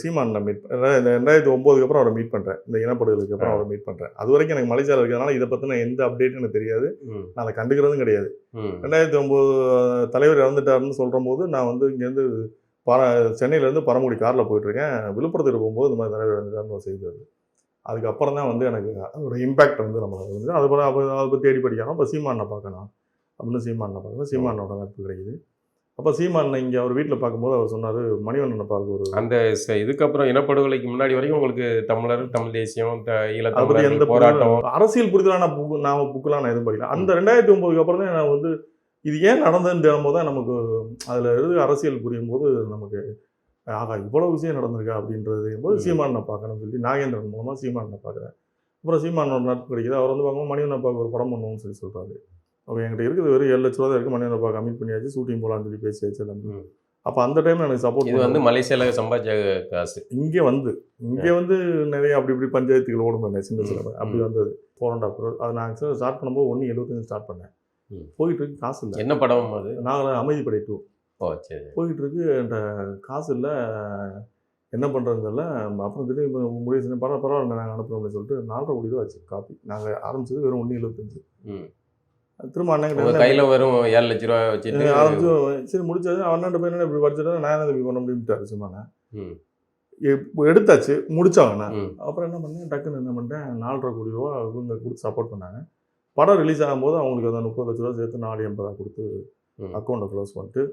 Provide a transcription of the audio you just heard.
சீமானை மீட் இந்த ரெண்டாயிரத்தி ஒம்போதுக்கு அப்புறம் அவரை மீட் பண்ணுறேன் இந்த இனப்படுதலுக்கு அப்புறம் அவரை மீட் பண்ணுறேன் அது வரைக்கும் எனக்கு மலைச்சாலை இருக்கிறதுனால இதை பற்றின எந்த அப்டேட்டும் எனக்கு தெரியாது. நான் அதை கண்டுக்கிறதும் கிடையாது. ரெண்டாயிரத்தி ஒம்பது தலைவர் இறந்துட்டாருன்னு சொல்கிற போது நான் வந்து இங்கேருந்து பர சென்னையிலேருந்து பரமக்குடி காரில் போயிட்டுருக்கேன். விழுப்புரத்துக்கு போகும்போது இந்த மாதிரி தலைவர் இறந்துட்டாருன்னு செய்தி வருது. அதுக்கப்புறம் தான் வந்து எனக்கு அதோட இம்பேக்ட் வந்து நம்மளுக்கு வந்து அது போல அப்போ அதை பற்றி தேடி படிக்கணும். அப்போ சீமானை பார்க்கணும். அப்படின்னு சீமானை பார்க்கணும். சீமானோட நட்பு கிடைக்குது. அப்போ சீமானை இங்கே அவர் வீட்டில் பார்க்கும்போது அவர் சொன்னார் மணிவண்ணனை பார்க்க ஒரு அந்த இதுக்கப்புறம் இனப்படுகொலைக்கு முன்னாடி வரைக்கும் உங்களுக்கு தமிழர் தமிழ் தேசியம் ஈழத்தமிழர் எந்த போராட்டம். அரசியல் புரிதலான புக்கு நான் புக்கெலாம் நான் எதுவும் படிக்கல. அந்த ரெண்டாயிரத்தி ஒம்போதுக்கு அப்புறம் தான் நான் வந்து இது ஏன் நடந்ததுன்னு தேடும் தான் நமக்கு அதில் இருந்து அரசியல் புரியும் போது நமக்கு ஆகா இவ்வளோ விஷயம் நடந்திருக்கா? அப்படின்றது போது. சீமானை பார்க்கணும்னு சொல்லி நாகேந்திரன் மூலமாக சீமானை பார்க்குறேன். அப்புறம் சீமானோட நட்பு கிடைக்குது. அவர் வந்து பார்க்கும்போது மணிவண்ணை பார்க்க ஒரு படம் பண்ணுவோம்னு சொல்லி சொல்கிறாரு அப்போ என்கிட்ட இருக்குது வெறும் ஏழு லட்ச ரூபா தான் இருக்குது பார்க்க கமிட் பண்ணியாச்சு ஷூட்டிங் போகலான்னு சொல்லி பேசியாச்சு எல்லாமே. அப்போ அந்த டைமில் எனக்கு சப்போர்ட் இது வந்து மலேசியால சம்பாதிச்ச காசு. இங்கே வந்து இங்கே வந்து நிறைய அப்படி இப்படி பஞ்சாயத்துகள் ஓடும் பண்ணேன் சின்ன சின்ன. அப்படி வந்தது ஃபோர் அண்ட் ஹாஃப் அதை நான் ஸ்டார்ட் பண்ணும்போது ஒன்று எழுபத்தஞ்சு ஸ்டார்ட் பண்ணேன். போயிட்டு இருக்கு காசு இல்லை. என்ன படம் அது? நாங்கள் அமைதிப்படை டூ ஓ சரி போயிட்டு இருக்கு என்கிட்ட காசு இல்லை. என்ன பண்ணுறதுன்னு தெரியல. அப்புறம் திடீர்னு முடிவு பரவாயில்ல பரவாயில்ல நாங்கள் அனுப்புகிறோம்னு சொல்லிட்டு நாலரை கோடி ரூபா ஆச்சு காப்பி. நாங்கள் ஆரம்பிச்சது வெறும் ஒன்று எழுபத்தஞ்சு. திரும்ப அண்ணன் கையில வெறும் ஏழு லட்ச ரூபா வச்சுட்டு சரி முடிச்சாச்சு. அண்ணன் போய் என்ன இப்படி படிச்சுட்டு நான் தம்பி பண்ண முடியும்ட்டாரு சும்மா எடுத்தாச்சு முடிச்சாங்கண்ணா அப்புறம் என்ன பண்ணேன்? டக்குன்னு என்ன பண்ணிட்டேன்? நாலரை கோடி ரூபா இவங்க கொடுத்து சப்போர்ட் பண்ணாங்க. படம் ரிலீஸ் ஆகும்போது அவங்களுக்கு அந்த முப்பது லட்ச ரூபா சேர்த்து நாலு எண்பதா கொடுத்து. அக்கௌண்ட்டை க்ளோஸ் பண்ணிட்டு